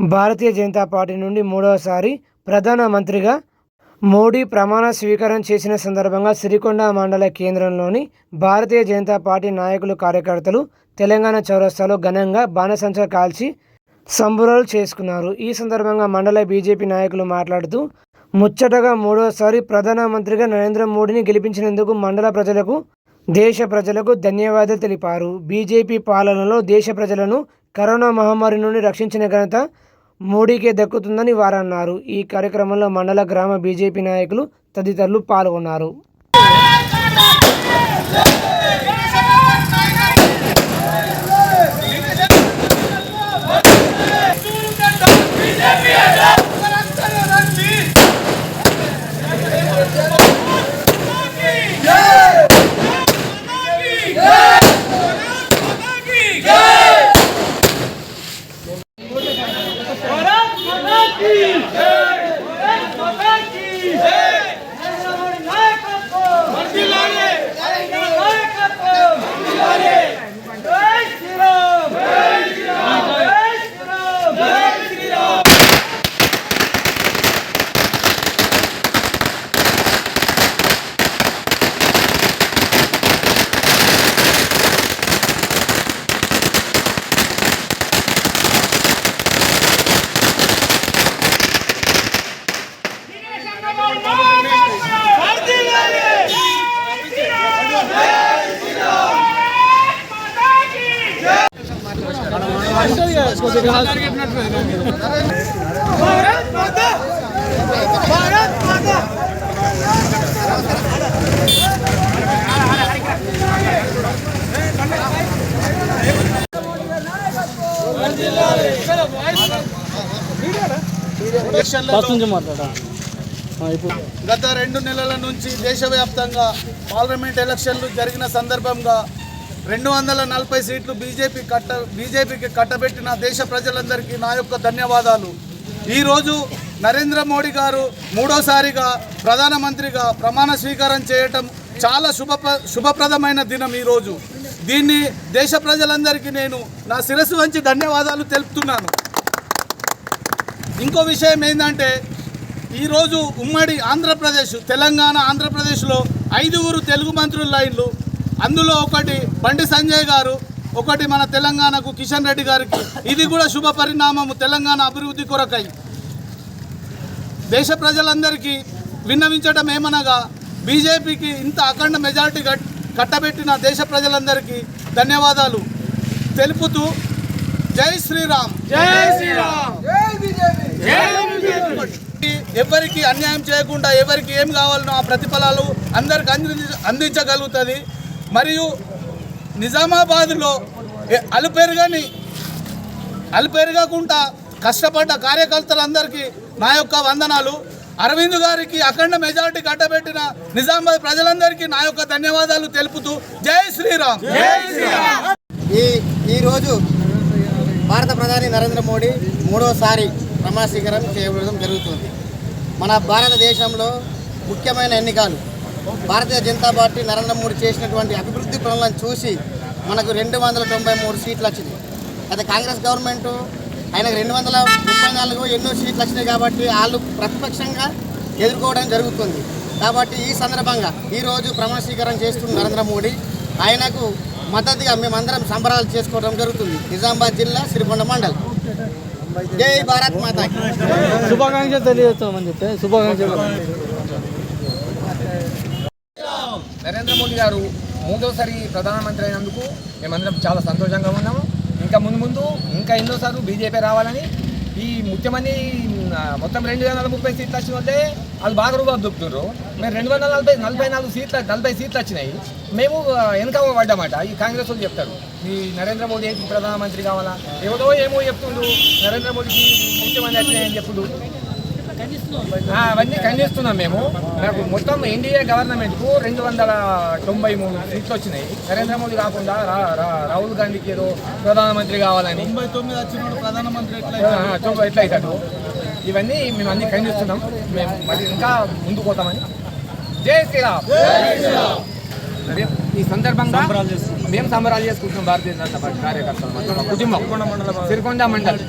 భారతీయ Janata party నుండి మూడవసారి ప్రధానమంత్రిగా మోడీ ప్రమాణ స్వీకారం చేసిన సందర్భంగా సిరికొండ మండల కేంద్రంలోని భారతీయ జనతా పార్టీ నాయకులు కార్యకర్తలు తెలంగాణ చౌరస్తాలో ఘనంగా బాణసంచ కాల్చి సంబురాలు చేసుకున్నారు. ఈ సందర్భంగా మండల బీజేపీ నాయకులు మాట్లాడుతూ ముచ్చటగా మూడోసారి ప్రధానమంత్రిగా నరేంద్ర మోడీని గెలిపించినందుకు మండల ప్రజలకు దేశ ప్రజలకు ధన్యవాదాలు తెలిపారు. బీజేపీ పాలనలో దేశ ప్రజలను కరోనా మహమ్మారి నుండి రక్షించిన ఘనత మోడీకే దక్కుతుందని వారన్నారు. ఈ కార్యక్రమంలో మండల గ్రామ బీజేపీ నాయకులు తదితరులు పాల్గొన్నారు. గత రెండు నెలల నుంచి దేశవ్యాప్తంగా పార్లమెంట్ ఎలక్షన్లు జరిగిన సందర్భంగా రెండు వందల నలభై సీట్లు బీజేపీ కట్ట బీజేపీకి కట్టబెట్టిన దేశ ప్రజలందరికీ నా యొక్క ధన్యవాదాలు. ఈరోజు నరేంద్ర మోడీ గారు మూడోసారిగా ప్రధానమంత్రిగా ప్రమాణ స్వీకారం చేయటం చాలా శుభ శుభప్రదమైన దినం ఈరోజు. దీన్ని దేశ ప్రజలందరికీ నేను నా శిరస్సు వంచి ధన్యవాదాలు తెలుపుతున్నాను. ఇంకో విషయం ఏంటంటే ఈరోజు ఉమ్మడి ఆంధ్రప్రదేశ్ తెలంగాణ ఆంధ్రప్రదేశ్లో ఐదుగురు తెలుగు మంత్రుల లైన్లు అందులో ఒకటి బండి సంజయ్ గారు ఒకటి మన తెలంగాణకు కిషన్ రెడ్డి గారికి. ఇది కూడా శుభ పరిణామము తెలంగాణ అభివృద్ధి కొరకై. దేశ ప్రజలందరికీ విన్నవించడం ఏమనగా బీజేపీకి ఇంత అఖండ మెజారిటీ కట్- కట్టబెట్టిన దేశ ప్రజలందరికీ ధన్యవాదాలు. తెలుపుతూ జై శ్రీరామ్. జై శ్రీరామ్. ఎవరికి అన్యాయం చేయకుండా ఎవరికి ఏం కావాలనో ఆ ప్రతిఫలాలు అందరికి అంది అందించగలుగుతుంది. మరియు నిజామాబాద్లో అలుపెరగని అలుపెరగకుండా కష్టపడ్డ కార్యకర్తలందరికీ నా యొక్క వందనాలు. అరవింద్ గారికి అఖండ మెజారిటీ కట్టబెట్టిన నిజామాబాద్ ప్రజలందరికీ నా యొక్క ధన్యవాదాలు తెలుపుతూ జై శ్రీరామ్. జై శ్రీరామ్. ఈ ఈరోజు భారత ప్రధాని నరేంద్ర మోడీ మూడోసారి ప్రమాణ స్వీకారం చేయడం జరుగుతుంది. మన భారతదేశంలో ముఖ్యమైన ఎన్నికలు భారతీయ జనతా పార్టీ నరేంద్ర మోడీ చేసినటువంటి అభివృద్ధి పనులను చూసి మనకు రెండు వందల తొంభై మూడు సీట్లు వచ్చింది అయితే కాంగ్రెస్ గవర్నమెంట్ ఆయనకు రెండు వందల ముప్పై నాలుగు ఎన్నో సీట్లు వచ్చినాయి కాబట్టి వాళ్ళు ప్రతిపక్షంగా ఎదుర్కోవడం జరుగుతుంది. కాబట్టి ఈ సందర్భంగా ఈరోజు ప్రమాణ స్వీకారం చేస్తున్న నరేంద్ర మోడీ ఆయనకు మద్దతుగా మేమందరం సంబరాలు చేసుకోవడం జరుగుతుంది. నిజామాబాద్ జిల్లా సిరికొండ మండల్. జై భారత్ మాత శుభాకాంక్షలు తెలియజేస్తామని చెప్పి శుభాకాంక్షలు. నరేంద్ర మోడీ గారు మూడోసారి ప్రధానమంత్రి అయినందుకు మేమందరం చాలా సంతోషంగా ఉన్నాము. ఇంకా ముందు ముందు ఇంకా ఎన్నోసార్లు బీజేపీ రావాలని ఈ ముఖ్యమంత్రి మొత్తం రెండు వందల ముప్పై సీట్లు వచ్చిన వాళ్ళే వాళ్ళు బాగా రూపాయలు దొక్కుతున్నారు మేము రెండు వందల నలభై నలభై నాలుగు సీట్లు నలభై సీట్లు వచ్చినాయి. మేము వెనక పడ్డామాట. ఈ కాంగ్రెస్ వాళ్ళు చెప్తారు. ఈ నరేంద్ర మోడీ ఏంటి ప్రధానమంత్రి కావాలా? ఎవరో ఏమో చెప్తుండ్రు. నరేంద్ర మోడీకి ముఖ్యమంత్రి వచ్చినాయని చెప్పుడు అవన్నీ ఖండిస్తున్నాం మేము. నాకు మొత్తం ఎన్డీఏ గవర్నమెంట్కు రెండు వందల తొంభై మూడు సీట్లు వచ్చినాయి. నరేంద్ర మోడీ కాకుండా రాహుల్ గాంధీకి ఏదో ప్రధానమంత్రి కావాలని. తొంభై తొమ్మిది ప్రధానమంత్రి ఎట్లా అవుతాడు ఇవన్నీ మేము అన్ని ఖండిస్తున్నాం. మేము మరి ఇంకా ముందుకు పోతామని. జై శ్రీరామ్. ఈ సందర్భంగా మేము సంబరాలు చేసుకుంటున్నాం భారతీయ జనతా పార్టీ కార్యకర్తలు కుటుంబం. సిరికొండ మండలి.